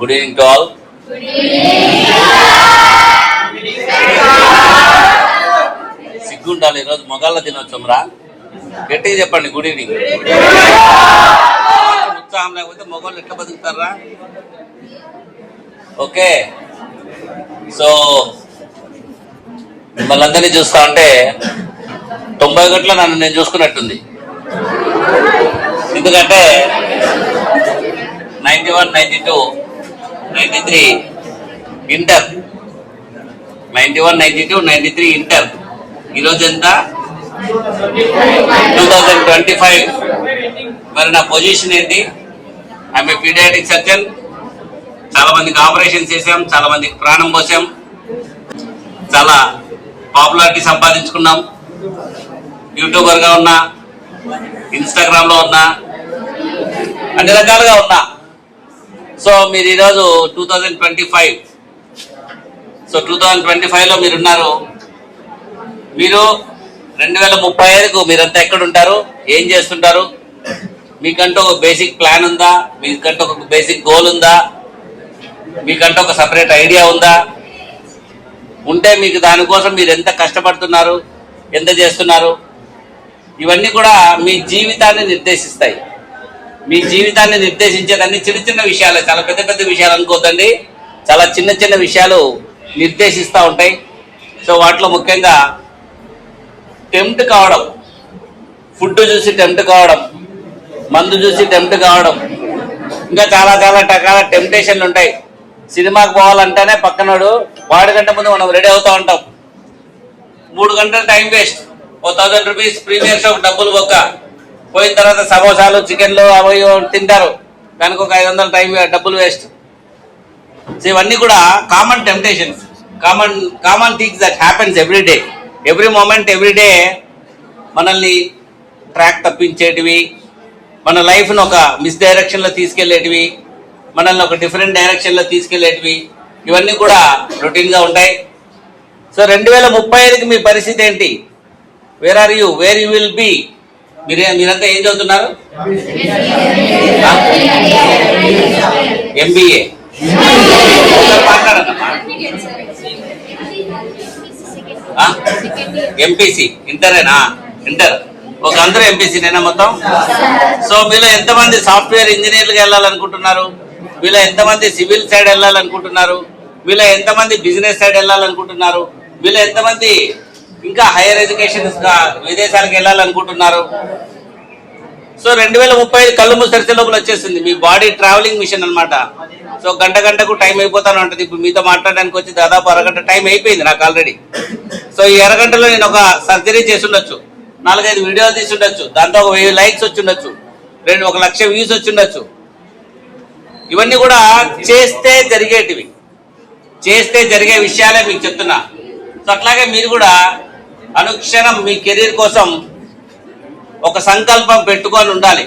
Good evening all సిగ్గుండాలి ఈరోజు మొగాళ్ళ దినోత్సవం రా. గట్టిగా చెప్పండి గుడ్ ఈవినింగ్ ఉత్సాహం లేకపోతే మొగోళ్ళు ఎట్లా బతుకుతారా? ఓకే. సో మిమ్మల్ని అందరినీ చూస్తా ఉంటే తొంభై ఒకటిలో నన్ను నేను చూసుకున్నట్టుంది. ఎందుకంటే ninety one ninety two ninety three inter. Ninety one ninety two ninety three inter. ఈరోజు ఎంత? Two thousand twenty five. మరి నా పొజిషన్ ఏంటి? ఆమె పీడియాటిక్ సర్జన్ చాలా మందికి ఆపరేషన్ చేసాం చాలా మందికి ప్రాణం పోసాం. చాలా పాపులారిటీ సంపాదించుకున్నాం. యూట్యూబర్గా ఉన్నా ఇన్స్టాగ్రామ్లో ఉన్నా అన్ని రకాలుగా ఉన్నా. సో మీరు ఈరోజు two thousand twenty five so two thousand twenty ఫైవ్లో మీరున్నారు. మీరు రెండు వేల ముప్పై ఐదుకు మీరంతా ఎక్కడ ఉంటారు ఏం చేస్తుంటారు? మీకంటూ ఒక బేసిక్ ప్లాన్ ఉందా? మీకంటూ ఒక బేసిక్ గోల్ ఉందా? మీకంటూ ఒక సపరేట్ ఐడియా ఉందా? ఉంటే మీకు దానికోసం మీరు ఎంత కష్టపడుతున్నారు? ఎంత చేస్తున్నారు? ఇవన్నీ కూడా మీ జీవితాన్ని నిర్దేశిస్తాయి. మీ జీవితాన్ని నిర్దేశించేదన్ని చిన్న చిన్న విషయాలే చాలా పెద్ద పెద్ద విషయాలు అనుకోవద్దండి చాలా చిన్న చిన్న విషయాలు నిర్దేశిస్తూ ఉంటాయి. సో వాటిలో ముఖ్యంగా టెంప్ట్ కావడం ఫుడ్ చూసి టెంప్ట్ కావడం మందు చూసి టెంప్ట్ కావడం ఇంకా చాలా చాలా రకాల టెంప్టేషన్లు ఉంటాయి. సినిమాకి పోవాలంటేనే పక్కనోడు వాడి గంట ముందు మనం రెడీ అవుతూ ఉంటాం. మూడు గంటల టైం వేస్ట్. ఓ థౌజండ్ రూపీస్ ప్రీమియర్ ఒక డబ్బులు బొక్క పోయిన తర్వాత సమోసాలు చికెన్లు అవి తింటారు. దానికి ఒక ఐదు వందల టైం డబ్బులు వేస్ట్. సో ఇవన్నీ కూడా common temptations common common things that happens every day every moment every day మనల్ని ట్రాక్ తప్పించేటివి మన లైఫ్ను ఒక మిస్ డైరెక్షన్లో తీసుకెళ్ళేటివి మనల్ని ఒక డిఫరెంట్ డైరెక్షన్లో తీసుకెళ్ళేటివి ఇవన్నీ కూడా రొటీన్గా ఉంటాయి. సో రెండు వేల ముప్పై ఐదుకి మీ పరిస్థితి ఏంటి? Where are you where you will be మీరే మీరంతా ఏం చదువుతున్నారు? ఎంబీఏ ఎంపీసీ ఇంటరేనా? ఇంటర్. ఒక అందరూ ఎంపీసీ నేనా మొత్తం? సో మీలో ఎంతమంది సాఫ్ట్వేర్ ఇంజనీర్లుగా వెళ్ళాలనుకుంటున్నారు? మీలో ఎంతమంది సివిల్ సైడ్ వెళ్ళాలనుకుంటున్నారు? మీలో ఎంతమంది బిజినెస్ సైడ్ వెళ్ళాలనుకుంటున్నారు? మీలో ఎంతమంది ఇంకా హైయర్ ఎడ్యుకేషన్ విదేశాలకు వెళ్ళాలనుకుంటున్నారు. సో రెండు వేల ముప్పై ఐదు కళ్ళు మూసి లోపల వచ్చేసింది. మీ బాడీ ట్రావెలింగ్ మిషన్ అనమాట సో గంట గంటకు టైం అయిపోతాను ఉంటుంది. ఇప్పుడు మీతో మాట్లాడడానికి వచ్చి దాదాపు అరగంట టైం అయిపోయింది నాకు ఆల్రెడీ సో ఈ అరగంటలో నేను ఒక సర్జరీ చేసి ఉండొచ్చు. నాలుగైదు వీడియోలు తీసి ఉండొచ్చు. దాంతో ఒక వెయ్యి లైక్స్ వచ్చి ఉండొచ్చు. రెండు ఒక లక్ష వ్యూస్ వచ్చి ఉండొచ్చు. ఇవన్నీ కూడా చేస్తే జరిగేటివి. చేస్తే జరిగే విషయాలే మీకు చెప్తున్నా. సో అట్లాగే మీరు కూడా అనుక్షణం మీ కెరీర్ కోసం ఒక సంకల్పం పెట్టుకొని ఉండాలి.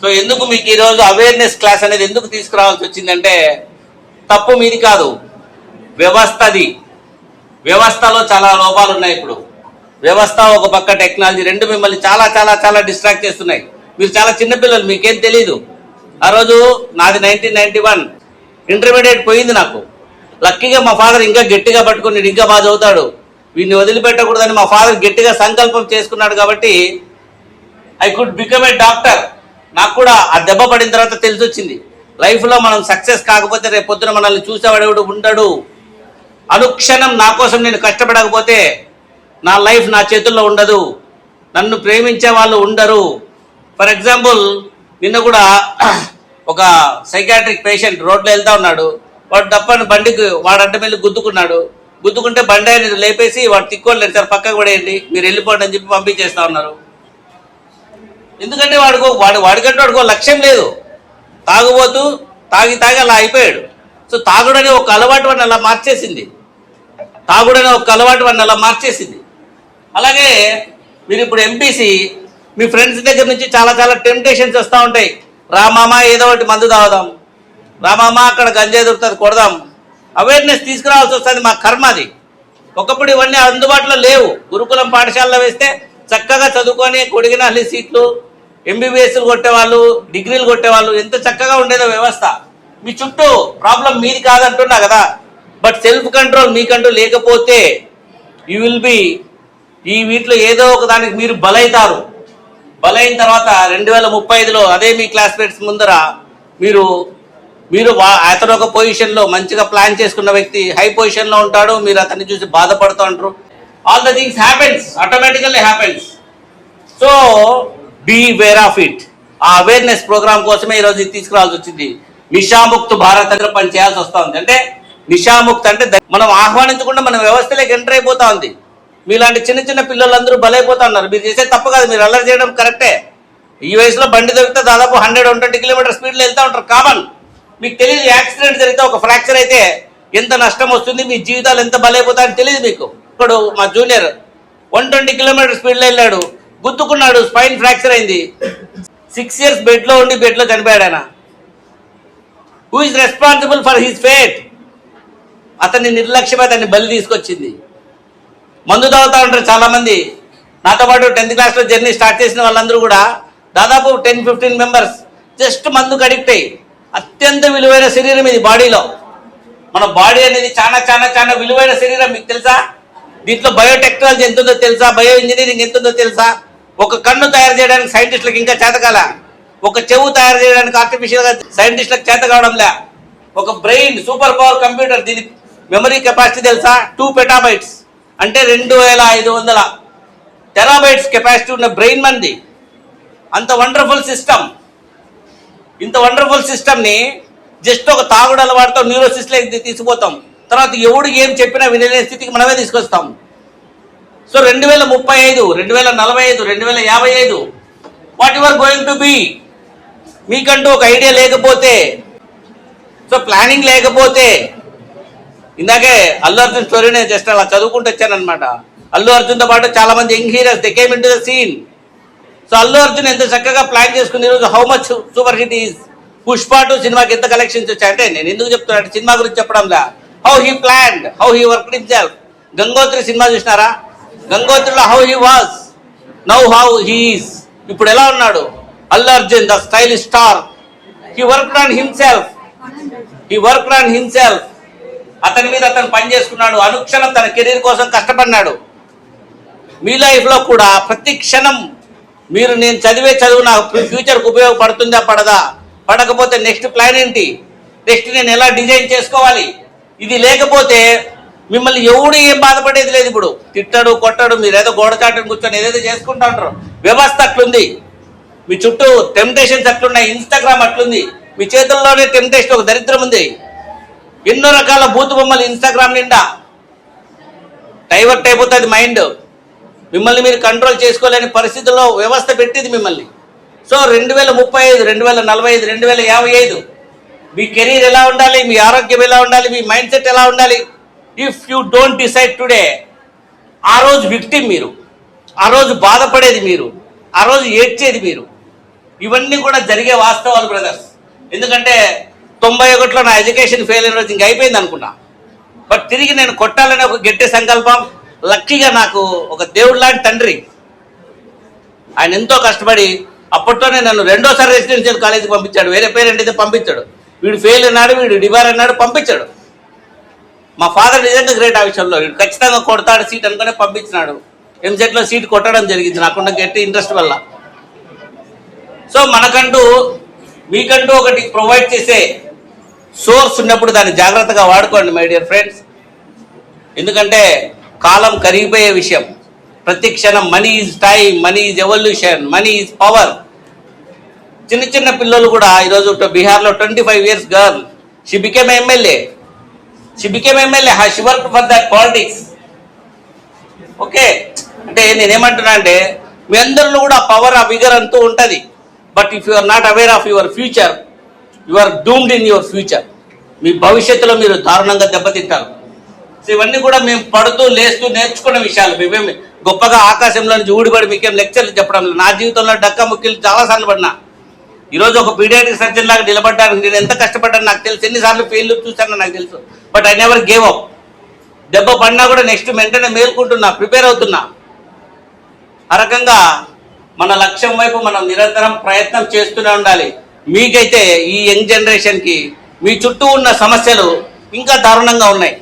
సో ఎందుకు మీకు ఈరోజు అవేర్నెస్ క్లాస్ అనేది ఎందుకు తీసుకురావాల్సి వచ్చిందంటే తప్పు మీది కాదు వ్యవస్థది. వ్యవస్థలో చాలా లోపాలు ఉన్నాయి ఇప్పుడు. వ్యవస్థ ఒక పక్క టెక్నాలజీ రెండు మిమ్మల్ని చాలా చాలా చాలా డిస్ట్రాక్ట్ చేస్తున్నాయి. మీరు చాలా చిన్నపిల్లలు మీకేం తెలియదు ఆ రోజు నాది నైన్టీన్ నైన్టీ వన్ ఇంటర్మీడియట్ పోయింది నాకు. లక్కీగా మా ఫాదర్ ఇంకా గట్టిగా పట్టుకుని ఇంకా బాగా చదువుతాడు. వీడిని వదిలిపెట్టకూడదని మా ఫాదర్ గట్టిగా సంకల్పం చేసుకున్నాడు కాబట్టి I could become a doctor నాకు కూడా ఆ దెబ్బ పడిన తర్వాత తెలిసి వచ్చింది లైఫ్లో మనం సక్సెస్ కాకపోతే రేపు పొద్దున మనల్ని చూసేవాడు ఉండడు. అనుక్షణం నా కోసం నేను కష్టపడకపోతే నా లైఫ్ నా చేతుల్లో ఉండదు. నన్ను ప్రేమించే వాళ్ళు ఉండరు. ఫర్ ఎగ్జాంపుల్ నిన్న కూడా ఒక సైకాట్రిక్ పేషెంట్ రోడ్లో వెళ్తా ఉన్నాడు. వాడు డప్పని బండికి వాడు అడ్డం గుద్దుకున్నాడు. గుద్దుకుంటే బండి ఆయన లేపేసి వాడు తిక్కోళ్ళు సార్ పక్కకు పడేయండి మీరు వెళ్ళిపోండి అని చెప్పి పంపించేస్తా ఉన్నారు. ఎందుకంటే వాడుకో వాడు వాడికంటే వాడుకో లక్ష్యం లేదు. తాగుబోతూ తాగి తాగి అలా అయిపోయాడు. సో తాగుడనే ఒక అలవాటు వాడిని అలా మార్చేసింది. తాగుడనే ఒక అలవాటు వాడిని అలా మార్చేసింది. అలాగే మీరు ఇప్పుడు ఎంపీసీ మీ ఫ్రెండ్స్ దగ్గర నుంచి చాలా చాలా టెంప్టేషన్స్ వస్తూ ఉంటాయి. రామామ ఏదో ఒకటి మందు తాగుదాం. రామామ అక్కడ గంజాయి దొరుకుతుంది కొడదాం. అవేర్నెస్ తీసుకురావాల్సి వస్తుంది మా కర్మ అది. ఒకప్పుడు ఇవన్నీ అందుబాటులో లేవు. గురుకులం పాఠశాలలో వేస్తే చక్కగా చదువుకొని కొడిగిన అల్లి సీట్లు ఎంబీబీఎస్లు కొట్టేవాళ్ళు డిగ్రీలు కొట్టేవాళ్ళు ఎంత చక్కగా ఉండేదో వ్యవస్థ. మీ చుట్టూ ప్రాబ్లం మీది కాదంటున్నా కదా. బట్ సెల్ఫ్ కంట్రోల్ మీకంటూ లేకపోతే యూ విల్ బి ఈ వీటిలో ఏదో ఒక దానికి మీరు బలైతారు. బలైన తర్వాత రెండు వేల ముప్పై ఐదులో అదే మీ క్లాస్మేట్స్ ముందర మీరు మీరు అతను ఒక పొజిషన్లో మంచిగా ప్లాన్ చేసుకున్న వ్యక్తి హై పొజిషన్లో ఉంటాడు మీరు అతన్ని చూసి బాధపడుతూ ఉంటారు. All the things happens automatically happens so beware of it ఆ అవేర్నెస్ ప్రోగ్రామ్ కోసమే ఈరోజు తీసుకురావాల్సి వచ్చింది. నిషాముక్త్ భారత్ దగ్గర పని చేయాల్సి వస్తుంది అంటే నిషాముక్త్ అంటే మనం ఆహ్వానించకుండా మన వ్యవస్థలోకి ఎంటర్ అయిపోతా ఉంది. మీలాంటి చిన్న చిన్న పిల్లలందరూ బలైపోతా ఉన్నారు. మీరు చేసే తప్ప కాదు మీరు అల్లరి చేయడం కరెక్టే ఈ వయసులో బండి దొరికితే దాదాపు హండ్రెడ్ వన్ ట్వంటీ కిలోమీటర్ స్పీడ్లో వెళ్తూ ఉంటారు. కామన్ మీకు తెలియదు యాక్సిడెంట్ జరిగితే ఒక ఫ్రాక్చర్ అయితే ఎంత నష్టం వస్తుంది మీ జీవితాలు ఎంత బలైపోతాయని తెలియదు మీకు. ఇప్పుడు మా జూనియర్ వన్ ట్వంటీ కిలోమీటర్ స్పీడ్లో వెళ్ళాడు గుద్దుకున్నాడు స్పైన్ ఫ్రాక్చర్ అయింది. సిక్స్ ఇయర్స్ బెడ్లో ఉండి బెడ్లో చనిపోయాడు ఆయన. Who is responsible for his fate అతన్ని నిర్లక్ష్యమే అతన్ని బలి తీసుకొచ్చింది. మందు తాగుతా ఉంటారు చాలామంది. నాతో పాటు టెన్త్ క్లాస్లో జర్నీ స్టార్ట్ చేసిన వాళ్ళందరూ కూడా దాదాపు టెన్ ఫిఫ్టీన్ మెంబర్స్ జస్ట్ మందుకు అడిక్ట్ అయ్యి అత్యంత విలువైన శరీరం ఇది బాడీలో. మన బాడీ అనేది చాలా చాలా చాలా విలువైన శరీరం మీకు తెలుసా? దీంట్లో బయోటెక్నాలజీ ఎంత ఉందో తెలుసా? బయో ఇంజనీరింగ్ ఎంత ఉందో తెలుసా? ఒక కన్ను తయారు చేయడానికి సైంటిస్టులకు ఇంకా చేతకాల ఒక చెవు తయారు చేయడానికి ఆర్టిఫిషియల్గా సైంటిస్టులకు చేత కావడంలే. ఒక బ్రెయిన్ సూపర్ పవర్ కంప్యూటర్ దీని మెమరీ కెపాసిటీ తెలుసా? Two petabytes. అంటే రెండు వేల ఐదు వందల టెరాబైట్స్ కెపాసిటీ ఉన్న బ్రెయిన్ మంది. అంత వండర్ఫుల్ సిస్టమ్. ఇంత వండర్ఫుల్ సిస్టమ్ని జస్ట్ ఒక తాగుడు అలవాటుతో న్యూరోసిస్ట్లోకి తీసుకుపోతాం. తర్వాత ఎవడు ఏం చెప్పినా వినలేని స్థితికి మనమే తీసుకొస్తాం. సో రెండు వేల ముప్పై ఐదు రెండు వేల నలభై ఐదు రెండు వేల యాభై ఐదు what your going to be మీకంటూ ఒక ఐడియా లేకపోతే సో ప్లానింగ్ లేకపోతే ఇందాకే అల్లు అర్జున్ స్టోరీ నేను జస్ట్ అలా చదువుకుంటూ వచ్చానమాట అల్లు అర్జున్తో పాటు చాలా మంది young heroes they came in to the scene so Allu Arjun ఎంత చక్కగా ప్లాన్ చేసుకుంది ఈరోజు how much super hit is Pushpa two సినిమాకి ఎంత కలెక్షన్స్ వచ్చాయంటే నేను ఎందుకు చెప్తున్నాను సినిమా గురించి చెప్పడంలా. How he plan how he work himself Gangotri cinema చూసినారా? గంగోత్రిలో how he was now how he is ఇప్పుడు ఎలా ఉన్నాడు? Allu Arjun the style star he work on himself he work on himself అతని మీద అతను పని చేసుకున్నాడు. అనుక్షణం తన కెరీర్ కోసం కష్టపడినాడు. మీ లైఫ్లో కూడా ప్రతి క్షణం మీరు నేను చదివే చదువు నా ఫ్యూచర్కి ఉపయోగపడుతుందా పడదా? పడకపోతే నెక్స్ట్ ప్లాన్ ఏంటి? నెక్స్ట్ నేను ఎలా డిజైన్ చేసుకోవాలి? ఇది లేకపోతే మిమ్మల్ని ఎవడు ఏం బాధపడేది లేదు ఇప్పుడు. తిట్టడు కొట్టడు మీరు ఏదో గోడచాటను కూర్చొని ఏదేదో చేసుకుంటా ఉంటారు. వ్యవస్థ అట్లుంది. మీ చుట్టూ టెంప్టేషన్స్ అట్లున్నాయి ఇన్స్టాగ్రామ్ అట్లుంది. మీ చేతుల్లోనే టెంప్టేషన్ ఒక దరిద్రం ఉంది. ఎన్నో రకాల బూతు బొమ్మలు ఇన్స్టాగ్రామ్ నిండా. డైవర్ట్ అయిపోతుంది మైండ్ మిమ్మల్ని మీరు కంట్రోల్ చేసుకోలేని పరిస్థితుల్లో వ్యవస్థ పెట్టింది మిమ్మల్ని. సో రెండు వేల ముప్పై ఐదు రెండు వేల నలభై ఐదు రెండు వేల యాభై ఐదు మీ కెరీర్ ఎలా ఉండాలి? మీ ఆరోగ్యం ఎలా ఉండాలి? మీ మైండ్ సెట్ ఎలా ఉండాలి? If you don't decide today ఆ రోజు విక్టిమ్ మీరు. ఆ రోజు బాధపడేది మీరు. ఆ రోజు ఏడ్చేది మీరు. ఇవన్నీ కూడా జరిగే వాస్తవాలు బ్రదర్స్ ఎందుకంటే తొంభై ఒకటిలో నా ఎడ్యుకేషన్ ఫెయిల్ అయిన రోజు ఇంక అయిపోయింది అనుకున్నా. బట్ తిరిగి నేను కొట్టాలనే ఒక గట్టి సంకల్పం లక్కీగా నాకు ఒక దేవుడు లాంటి తండ్రి. ఆయన ఎంతో కష్టపడి అప్పట్లోనే నన్ను రెండోసారి రెసిడెన్షియల్ కాలేజీకి పంపించాడు. వేరే పేరెంట్ అయితే పంపించాడు. వీడు ఫెయిల్ అన్నాడు వీడు డివార్ అన్నాడు పంపించాడు. మా ఫాదర్ నిజంగా గ్రేట్ ఆ విషయంలో. వీడు ఖచ్చితంగా కొడతాడు సీట్ అనుకునే పంపించినాడు. ఎంసెట్లో సీట్ కొట్టడం జరిగింది. నాకున్న గట్టి ఇంట్రెస్ట్ వల్ల. సో మనకంటూ మీకంటూ ఒకటి ప్రొవైడ్ చేసే సోర్స్ ఉన్నప్పుడు దాన్ని జాగ్రత్తగా వాడుకోండి మై డియర్ ఫ్రెండ్స్. ఎందుకంటే కాలం కరిగిపోయే విషయం. ప్రతి క్షణం money is time money is evolution money is power చిన్న చిన్న పిల్లలు కూడా ఈరోజు బీహార్లో twenty five years girl she became MLA she became MLA she work for that politics okay అంటే నేనేమంటున్నా అంటే మీ అందరిలో కూడా పవర్ ఆ విగర్ అంటూ ఉంటుంది. But if you are not aware of your future you are doomed in your future మీ భవిష్యత్తులో మీరు దారుణంగా దెబ్బతింటారు. ఇవన్నీ కూడా మేము పడుతూ లేస్తూ నేర్చుకున్న విషయాలు. మేమేమి గొప్పగా ఆకాశంలో నుంచి ఊడిపడి మీకేం లెక్చర్లు చెప్పడం నా జీవితంలో డక్క ముక్కిలు చాలాసార్లు పడినా. ఈరోజు ఒక పీడియాటిక్ సర్జన్ లాగా నిలబడ్డానికి నేను ఎంత కష్టపడ్డాను నాకు తెలుసు. ఎన్నిసార్లు ఫెయిల్ చూశాను నాకు తెలుసు. But I never gave up దెబ్బ పడినా కూడా నెక్స్ట్ వెంటనే మేల్కుంటున్నా ప్రిపేర్ అవుతున్నా. ఆ రకంగా మన లక్ష్యం వైపు మనం నిరంతరం ప్రయత్నం చేస్తూనే ఉండాలి. మీకైతే ఈ యంగ్ జనరేషన్కి మీ చుట్టూ ఉన్న సమస్యలు ఇంకా దారుణంగా ఉన్నాయి.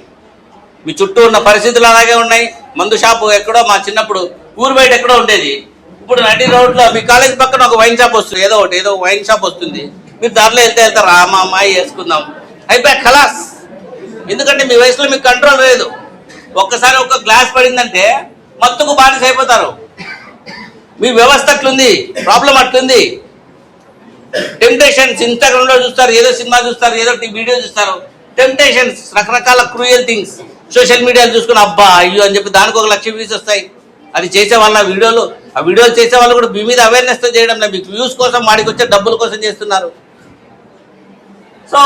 మీ చుట్టూ ఉన్న పరిస్థితులు అలాగే ఉన్నాయి. మందు షాపు ఎక్కడో మా చిన్నప్పుడు ఊరు బయట ఎక్కడో ఉండేది. ఇప్పుడు నటి రోడ్లో మీ కాలేజ్ పక్కన ఒక వైన్ షాప్ వస్తుంది ఏదో ఒకటి ఏదో వైన్ షాప్ వస్తుంది. మీరు దారిలో వెళ్తే వెళ్తారు ఆ మా అమ్మాయి వేసుకుందాం. అయిపోయా ఖలాస్. ఎందుకంటే మీ వయసులో మీకు కంట్రోల్ లేదు. ఒక్కసారి ఒక గ్లాస్ పడిందంటే మత్తుకు బానిస అయిపోతారు. మీ వ్యవస్థ అట్లుంది ప్రాబ్లం అట్లుంది. టెంప్టేషన్స్ ఇన్స్టాగ్రామ్లో చూస్తారు ఏదో సినిమా చూస్తారు ఏదో వీడియో చూస్తారు. టెంప్టేషన్స్ రకరకాల క్రూయల్ థింగ్స్. సోషల్ మీడియాలో చూసుకుని అబ్బా అయ్యో అని చెప్పి దానికి ఒక లక్ష వ్యూస్ వస్తాయి. అది చేసే వాళ్ళ వీడియోలు ఆ వీడియోలు చేసే వాళ్ళు కూడా మీ మీద అవేర్నెస్ చేయడం మీకు వ్యూస్ కోసం వాడికి వచ్చే డబ్బుల కోసం చేస్తున్నారు. సో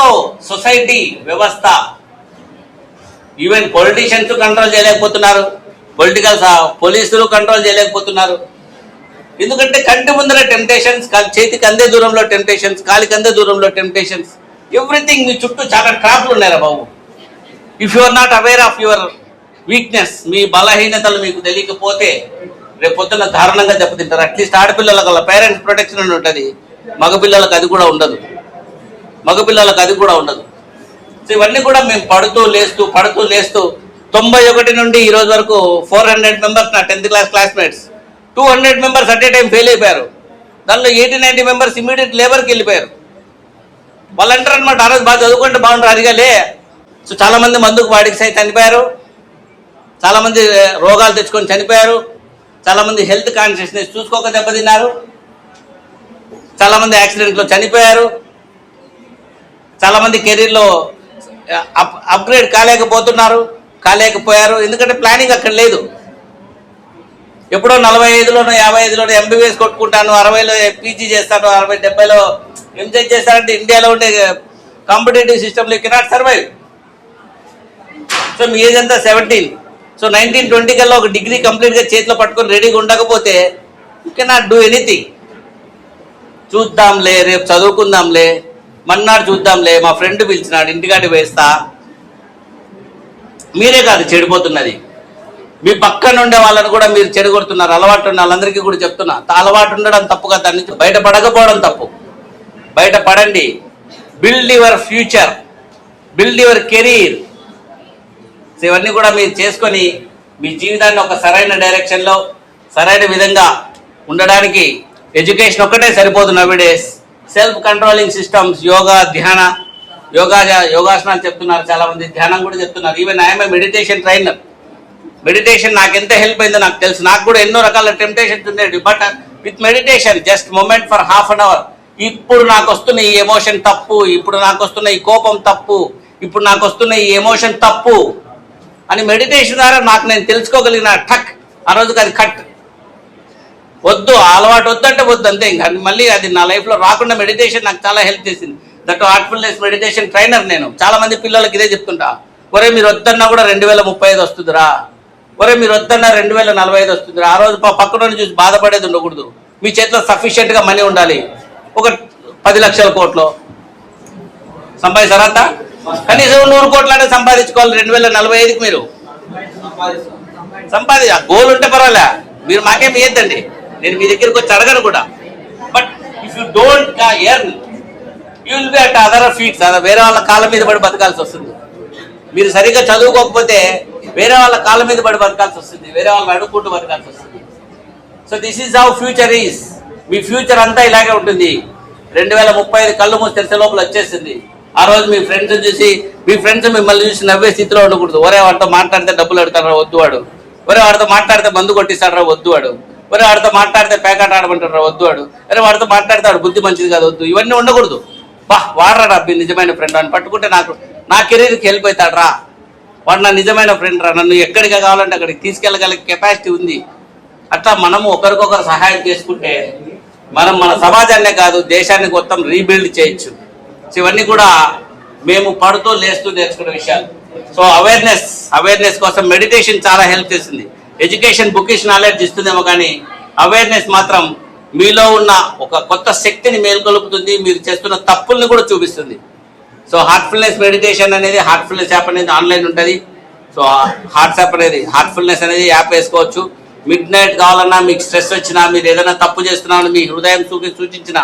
సొసైటీ వ్యవస్థ ఈవెన్ పొలిటీషియన్స్ కంట్రోల్ చేయలేకపోతున్నారు. పొలిటికల్ పోలీసులు కంట్రోల్ చేయలేకపోతున్నారు. ఎందుకంటే కంటి ముందర టెంప్టేషన్స్ చేతికి అందే దూరంలో టెంప్టేషన్స్ కాలికి అందే దూరంలో టెంప్టేషన్స్ ఎవ్రీథింగ్ మీ చుట్టూ చాలా ట్రాప్లు ఉన్నాయిరా బాబు. If you are not aware of your weakness మీ బలహీనతలు మీకు తెలియకపోతే రేపు పొద్దున్న దారుణంగా దెబ్బతింటారు. అట్లీస్ట్ ఆడపిల్లలకు వాళ్ళ పేరెంట్స్ ప్రొటెక్షన్ అని ఉంటుంది. మగపిల్లలకు అది కూడా ఉండదు. మగపిల్లలకు అది కూడా ఉండదు. సో ఇవన్నీ కూడా మేము పడుతూ లేస్తూ పడుతూ లేస్తూ తొంభై ఒకటి నుండి ఈ రోజు వరకు ఫోర్ హండ్రెడ్ మెంబర్స్ నా tenth class classmates two hundred members at a time fail అయిపోయారు. దానిలో ఎయిటీ నైన్టీ మెంబర్స్ ఇమీడియట్ లేబర్కి వెళ్ళిపోయారు. వాళ్ళు అంటారు అనమాట ఆ రోజు బాగా చదువుకుంటే బాగుంటారు అదిగాలే సో చాలామంది మందుకు వాడికి సై చనిపోయారు. చాలామంది రోగాలు తెచ్చుకొని చనిపోయారు. చాలామంది హెల్త్ కాన్షియస్నెస్ చూసుకోక దెబ్బతిన్నారు. చాలామంది యాక్సిడెంట్లో చనిపోయారు. చాలామంది కెరీర్లో అప్ అప్గ్రేడ్ కాలేకపోతున్నారు కాలేకపోయారు. ఎందుకంటే ప్లానింగ్ అక్కడ లేదు. ఎప్పుడో నలభై ఐదులోనో యాభై ఐదులోనో ఎంబీబీఎస్ కొట్టుకుంటాను అరవైలో పీజీ చేస్తాను అరవై డెబ్బైలో ఎంజాయ్ చేస్తానంటే ఇండియాలో ఉండే కాంపిటేటివ్ సిస్టమ్లో కెనాట్ సర్వైవ్. సో మీ ఏజ్ అంతా సెవెంటీన్ సో నైన్టీన్ ట్వంటీ కల్లా ఒక డిగ్రీ కంప్లీట్గా చేతిలో పట్టుకొని రెడీగా ఉండకపోతే యూ కెనాట్ డూ ఎనీథింగ్ చూద్దాంలే రేపు చదువుకుందాంలే మన్నాడు చూద్దాంలే మా ఫ్రెండ్ పిలిచినాడు ఇంటికాడి వేస్తా మీరే కాదు చెడిపోతున్నది. మీ పక్కన ఉండే వాళ్ళని కూడా మీరు చెడగొడుతున్నారు అలవాటు ఉన్న వాళ్ళందరికీ కూడా చెప్తున్నా. తా అలవాటు ఉండడం తప్పుగా దాని నుంచి బయటపడకపోవడం తప్పు. బయట పడండి build your future build your career so ఇవన్నీ కూడా మీరు చేసుకొని మీ జీవితాన్ని ఒక సరైన డైరెక్షన్లో సరైన విధంగా ఉండడానికి ఎడ్యుకేషన్ ఒక్కటే సరిపోదు nowadays self controlling systems yoga ధ్యాన యోగా యోగాసనాలు చెప్తున్నారు చాలామంది ధ్యానం కూడా చెప్తున్నారు. Even I'm meditation trainer meditation నాకు ఎంత హెల్ప్ అయిందో నాకు తెలుసు. నాకు కూడా ఎన్నో రకాల టెంప్టేషన్స్ ఉండేవి. But with meditation just moment for half an hour ఇప్పుడు నాకు వస్తున్న ఈ ఎమోషన్ తప్పు ఇప్పుడు నాకు వస్తున్న ఈ కోపం తప్పు ఇప్పుడు నాకు వస్తున్న ఈ ఎమోషన్ తప్పు. అని మెడిటేషన్ ద్వారా నాకు నేను తెలుసుకోగలిగిన టక్ ఆ రోజుకి అది కట్. వద్దు అలవాటు వద్దంటే వద్దు అంతే ఇంకా. అది మళ్ళీ అది నా లైఫ్లో రాకుండా మెడిటేషన్ నాకు చాలా హెల్ప్ చేసింది. దట్ హార్ట్ఫుల్నెస్ మెడిటేషన్ ట్రైనర్ నేను. చాలా మంది పిల్లలకి ఇదే చెప్తుంటా. ఒరే మీరు వద్దన్నా కూడా రెండు వేల ముప్పై ఐదు వస్తుందిరా. ఒరే మీరు వద్దన్నా రెండు వేల నలభై ఐదు వస్తుందిరా. ఆ రోజు ప- పక్కన చూసి బాధపడేది ఉండకూడదు. మీ చేతిలో సఫిషియెంట్గా మనీ ఉండాలి. ఒక పది లక్షల కోట్లు. సంపాదిస్తారా అంతా కనీసం నూరు కోట్లనే సంపాదించుకోవాలి. రెండు వేల నలభై ఐదుకి మీరు. సంపాది గోల్ ఉంటే పర్వాలే. మీరు మాకేం ఇయ్యద్దండి నేను మీ దగ్గరికి వచ్చి అడగను కూడా. But if you don't earn you will be at other feets అదే వేరే వాళ్ళ కాళ్ళ మీద పడి బతకాల్సి వస్తుంది. మీరు సరిగ్గా చదువుకోకపోతే వేరే వాళ్ళ కాళ్ళ మీద పడి బతకాల్సి వస్తుంది. వేరే వాళ్ళని అడుక్కుంటూ బతకాల్సి వస్తుంది. So this is how future is me future అంతా ఇలాగే ఉంటుంది. రెండు వేల ముప్పై ఐదు కళ్ళు మూసి తెలిసే లోపల వచ్చేసింది. ఆ రోజు మీ ఫ్రెండ్స్ చూసి మీ ఫ్రెండ్స్ మిమ్మల్ని చూసి నవ్వే స్థితిలో ఉండకూడదు. ఒరే వాడితో మాట్లాడితే డబ్బులు అడుగుతారా వద్దు వాడు. ఒరే వాడితో మాట్లాడితే మందు కొట్టిస్తాడరా వద్దు వాడు. ఒరే వాడితో మాట్లాడితే పేకాట ఆడమంటారా వద్దు వాడు. అరే వాడితో మాట్లాడితే వాడు బుద్ధి మంచిది కాదు వద్దు. ఇవన్నీ ఉండకూడదు. బా వాడరా అబ్బి నిజమైన ఫ్రెండ్ అని పట్టుకుంటే నాకు నా కెరీర్కి హెల్ప్ అవుతాడు రా వాడు నా నిజమైన ఫ్రెండ్ రా. నన్ను ఎక్కడికి కావాలంటే అక్కడికి తీసుకెళ్ళగల కెపాసిటీ ఉంది. అట్లా మనము ఒకరికొకరు సహాయం చేసుకుంటే మనం మన సమాజాన్నే కాదు దేశాన్ని మొత్తం రీబిల్డ్ చేయొచ్చు. సో ఇవన్నీ కూడా మేము పడుతూ లేస్తూ నేర్చుకునే విషయాలు. సో అవేర్నెస్ అవేర్నెస్ కోసం మెడిటేషన్ చాలా హెల్ప్ చేస్తుంది. ఎడ్యుకేషన్ బుకిష్ నాలెడ్జ్ ఇస్తుందేమో కానీ అవేర్నెస్ మాత్రం మీలో ఉన్న ఒక కొత్త శక్తిని మేల్కొలుపుతుంది మీరు చేస్తున్న తప్పుల్ని కూడా చూపిస్తుంది. సో హార్ట్ఫుల్నెస్ మెడిటేషన్ అనేది హార్ట్ఫుల్నెస్ యాప్ అనేది ఆన్లైన్ ఉంటుంది. సో హార్ట్స్ యాప్ అనేది హార్ట్ఫుల్నెస్ అనేది యాప్ వేసుకోవచ్చు. మిడ్ నైట్ కావాలన్నా మీకు స్ట్రెస్ వచ్చినా మీరు ఏదైనా తప్పు చేస్తున్నామని మీ హృదయం సూచి సూచించిన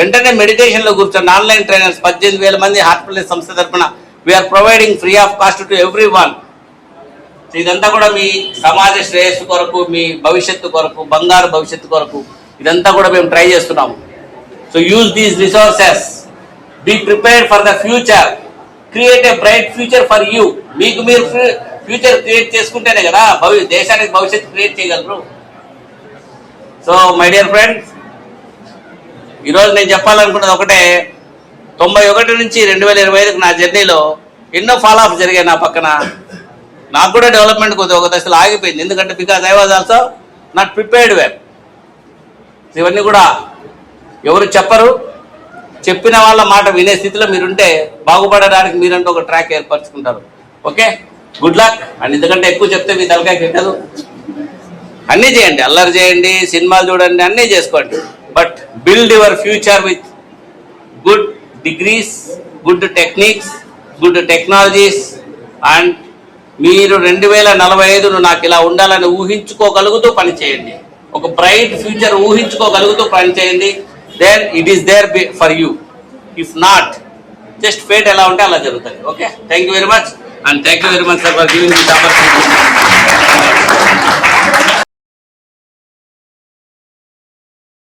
వెంటనే మెడిటేషన్లో కూర్చోండి ఆన్లైన్ ట్రైనర్స్ పద్దెనిమిది వేల మంది హాస్పిటల్ సంస్థ తరఫున we're providing free of cost to every one ఇదంతా కూడా మీ సమాజ శ్రేయస్సు కొరకు మీ భవిష్యత్తు కొరకు బంగారు భవిష్యత్తు కొరకు ఇదంతా కూడా మేము ట్రై చేస్తున్నాము. So use these resources be prepared for the future create a bright future for you మీకు మీరు ఫ్యూచర్ క్రియేట్ చేసుకుంటేనే కదా భవి దేశానికి భవిష్యత్తు క్రియేట్ చేయగలరు. సో మై డియర్ ఫ్రెండ్స్ ఈరోజు నేను చెప్పాలనుకున్నది ఒకటే. తొంభై ఒకటి నుంచి రెండు వేల ఇరవై ఐదుకి నా జర్నీలో ఎన్నో ఫాలో అప్ జరిగాయి నా పక్కన. నాకు కూడా డెవలప్మెంట్ కొద్దిగా ఒక దశలో ఆగిపోయింది. ఎందుకంటే because I was also not prepared well ఇవన్నీ కూడా ఎవరు చెప్పరు. చెప్పిన వాళ్ళ మాట వినే స్థితిలో మీరుంటే బాగుపడడానికి మీరంటూ ఒక ట్రాక్ ఏర్పరచుకుంటారు. ఓకే గుడ్ లక్ అండ్ ఎందుకంటే ఎక్కువ చెప్తే మీ తలకాయ కెట్టదు. అన్నీ చేయండి. అల్లరి చేయండి. సినిమాలు చూడండి. అన్నీ చేసుకోండి. But build your future with good degrees good techniques good technologies and మీరు రెండు వేల నలభై ఐదును నాకు ఇలా ఉండాలని ఊహించుకోగలుగుతూ పని చేయండి. ఒక బ్రైట్ ఫ్యూచర్ ఊహించుకోగలుగుతూ పని చేయండి. Then it is there for you if not just fate ఎలా ఉంటే అలా జరుగుతుంది. Okay thank you very much and thank you very much sir for giving this opportunity